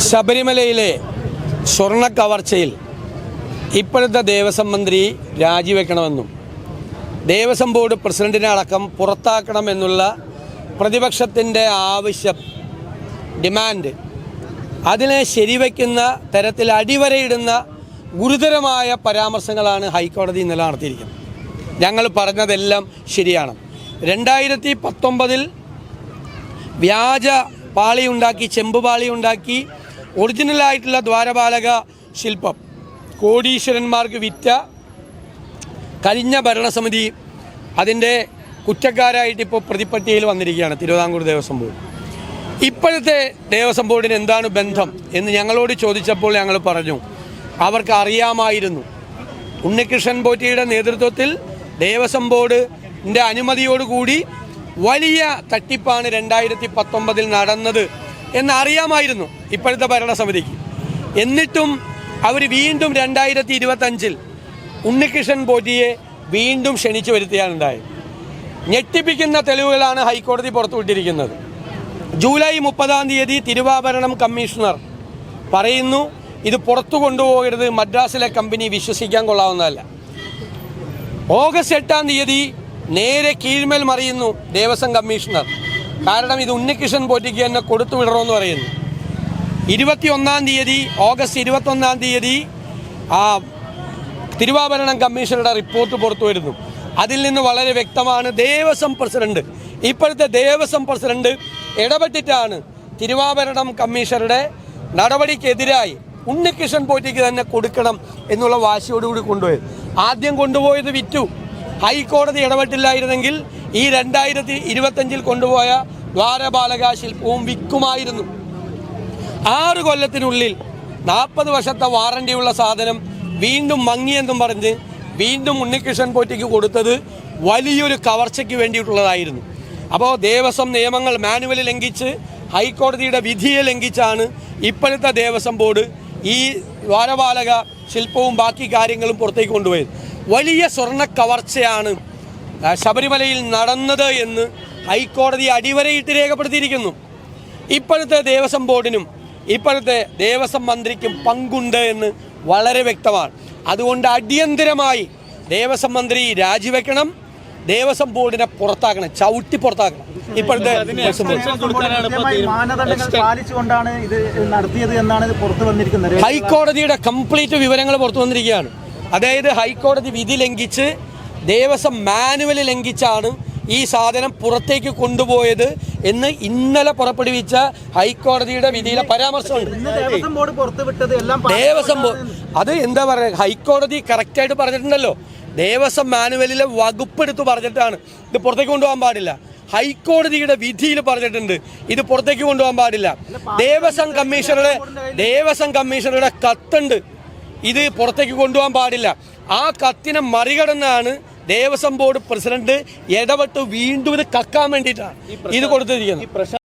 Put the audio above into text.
ശബരിമലയിലെ സ്വർണ കവർച്ചയിൽ ഇപ്പോഴത്തെ ദേവസ്വം മന്ത്രി രാജിവെക്കണമെന്നും ദേവസ്വം ബോർഡ് പ്രസിഡന്റിനെ അടക്കം പുറത്താക്കണമെന്നുള്ള പ്രതിപക്ഷത്തിന്റെ ആവശ്യം ഡിമാൻഡ് അതിനെ ശരിവയ്ക്കുന്ന തരത്തിൽ അടിവരയിടുന്ന ഗുരുതരമായ പരാമർശങ്ങളാണ് ഹൈക്കോടതി ഇന്നലെ നടത്തിയിരിക്കുന്നത്. ഞങ്ങൾ പറഞ്ഞതെല്ലാം ശരിയാണ്. രണ്ടായിരത്തി പത്തൊമ്പതിൽ വ്യാജ പാളി ഉണ്ടാക്കി ചെമ്പ് പാളി ഉണ്ടാക്കി ഒറിജിനലായിട്ടുള്ള ദ്വാരപാലക ശില്പം. കോടീശ്വരന്മാർക്ക് വിറ്റ കഴിഞ്ഞ ഭരണസമിതി അതിന്റെ കുറ്റക്കാരായിട്ട് ഇപ്പോൾ പ്രതിപ്പട്ടികയിൽ വന്നിരിക്കുകയാണ് തിരുവിതാംകൂർ ദേവസ്വം ബോർഡ്. ഇപ്പോഴത്തെ ദേവസ്വം ബോർഡിന് എന്താണ് ബന്ധം എന്ന് ഞങ്ങളോട് ചോദിച്ചപ്പോൾ ഞങ്ങൾ പറഞ്ഞു അവർക്ക് അറിയാമായിരുന്നു. ഉണ്ണികൃഷ്ണൻ പോറ്റിയുടെ നേതൃത്വത്തിൽ ദേവസ്വം ബോർഡിന്റെ അനുമതിയോടുകൂടി വലിയ തട്ടിപ്പാണ് രണ്ടായിരത്തി പത്തൊമ്പതിൽ നടന്നത്. എന്നറിയാമായിരുന്നു ഇപ്പോഴത്തെ ഭരണസമിതിക്ക്. എന്നിട്ടും അവർ വീണ്ടും രണ്ടായിരത്തി ഇരുപത്തഞ്ചിൽ ഉണ്ണികൃഷ്ണൻ പോറ്റിയെ വീണ്ടും ക്ഷണിച്ചു വരുത്തിയാണുണ്ടായത് ഞെട്ടിപ്പിക്കുന്ന തെളിവുകളാണ് ഹൈക്കോടതി പുറത്തുവിട്ടിരിക്കുന്നത്. ജൂലൈ മുപ്പതാം തീയതി തിരുവാഭരണം കമ്മീഷണർ പറയുന്നു ഇത് പുറത്തു കൊണ്ടുപോകരുത് മദ്രാസിലെ കമ്പനി വിശ്വസിക്കാൻ കൊള്ളാവുന്നതല്ല. ഓഗസ്റ്റ് എട്ടാം തീയതി നേരെ കീഴ്മേൽ മറിയുന്നു ദേവസ്വം കമ്മീഷണർ. കാരണം ഇത് ഉണ്ണികൃഷ്ണൻ പോറ്റിക്ക് തന്നെ കൊടുത്തു വിടണമെന്ന് പറയുന്നു. ഇരുപത്തിയൊന്നാം തീയതി ഓഗസ്റ്റ് ഇരുപത്തൊന്നാം തീയതി ആ തിരുവാഭരണം കമ്മീഷനുടെ റിപ്പോർട്ട് പുറത്തു വരുന്നു. അതിൽ നിന്ന് വളരെ വ്യക്തമാണ് ദേവസ്വം പ്രസിഡന്റ്. ഇപ്പോഴത്തെ ദേവസ്വം പ്രസിഡന്റ് ഇടപെട്ടിട്ടാണ് തിരുവാഭരണം കമ്മീഷണറുടെ നടപടിക്കെതിരായി ഉണ്ണികൃഷ്ണൻ പോറ്റിക്ക് തന്നെ കൊടുക്കണം എന്നുള്ള വാശിയോടുകൂടി കൊണ്ടുപോയത്. ആദ്യം കൊണ്ടുപോയത് വിറ്റു. ഹൈക്കോടതി ഇടപെട്ടില്ലായിരുന്നെങ്കിൽ ഈ രണ്ടായിരത്തി ഇരുപത്തഞ്ചിൽ കൊണ്ടുപോയ ദ്വാരപാലക ശില്പവും വിൽക്കുമായിരുന്നു. ആറ് കൊല്ലത്തിനുള്ളിൽ നാൽപ്പത് വർഷത്തെ വാറണ്ടിയുള്ള സാധനം വീണ്ടും മങ്ങിയെന്നും പറഞ്ഞ് വീണ്ടും ഉണ്ണികൃഷ്ണൻ പോറ്റിക്ക് കൊടുത്തത് വലിയൊരു കവർച്ചയ്ക്ക് വേണ്ടിയിട്ടുള്ളതായിരുന്നു. അപ്പോൾ ദേവസ്വം നിയമങ്ങൾ മാനുവൽ ലംഘിച്ച് ഹൈക്കോടതിയുടെ വിധിയെ ലംഘിച്ചാണ് ഇപ്പോഴത്തെ ദേവസ്വം ബോർഡ് ഈ ദ്വാരപാലക ശില്പവും ബാക്കി കാര്യങ്ങളും പുറത്തേക്ക് കൊണ്ടുപോയത്. വലിയ സ്വർണ കവർച്ചയാണ് ശബരിമലയിൽ നടന്നത് എന്ന് ഹൈക്കോടതി അടിവരയിട്ട് രേഖപ്പെടുത്തിയിരിക്കുന്നു. ഇപ്പോഴത്തെ ദേവസ്വം ബോർഡിനും ഇപ്പോഴത്തെ ദേവസ്വം മന്ത്രിക്കും പങ്കുണ്ട് എന്ന് വളരെ വ്യക്തമാണ്. അതുകൊണ്ട് അടിയന്തിരമായി ദേവസ്വം മന്ത്രി രാജിവെക്കണം ദേവസ്വം ബോർഡിനെ പുറത്താക്കണം ചവിട്ടി പുറത്താക്കണം ഇപ്പോഴത്തെ പാലിച്ചുകൊണ്ടാണ് ഇത് നടത്തിയത് എന്നാണ് ഇത് പുറത്തു വന്നിരിക്കുന്നത്. ഹൈക്കോടതിയുടെ കംപ്ലീറ്റ് വിവരങ്ങൾ പുറത്തു വന്നിരിക്കുകയാണ്. അതായത് ഹൈക്കോടതി വിധി ലംഘിച്ച് ദേവസ്വം മാനുവൽ ലംഘിച്ചാണ് ഈ സാധനം പുറത്തേക്ക് കൊണ്ടുപോയത് എന്ന് ഇന്നലെ പുറപ്പെടുവിച്ച ഹൈക്കോടതിയുടെ വിധിയിലെ പരാമർശമുണ്ട്. ദേവസ്വം ബോർഡ് അത് എന്താ പറയുക ഹൈക്കോടതി കറക്റ്റായിട്ട് പറഞ്ഞിട്ടുണ്ടല്ലോ. ദേവസ്വം മാനുവലിലെ വകുപ്പ് എടുത്ത് പറഞ്ഞിട്ടാണ്. ഇത് പുറത്തേക്ക് കൊണ്ടുപോകാൻ പാടില്ല. ഹൈക്കോടതിയുടെ വിധിയിൽ പറഞ്ഞിട്ടുണ്ട്. ഇത് പുറത്തേക്ക് കൊണ്ടുപോകാൻ പാടില്ല. ദേവസ്വം കമ്മീഷണറുടെ ദേവസ്വം കമ്മീഷണറുടെ കത്തുണ്ട്. ഇത് പുറത്തേക്ക് കൊണ്ടുപോകാൻ പാടില്ല. ആ കത്തിനെ മറികടന്നാണ് ദേവസ്വം ബോർഡ് പ്രസിഡന്റ് ഇടപെട്ട് വീണ്ടും ഇത് കക്കാൻ വേണ്ടിയിട്ടാണ് ഇത് കൊടുത്തിരിക്കുന്നത്.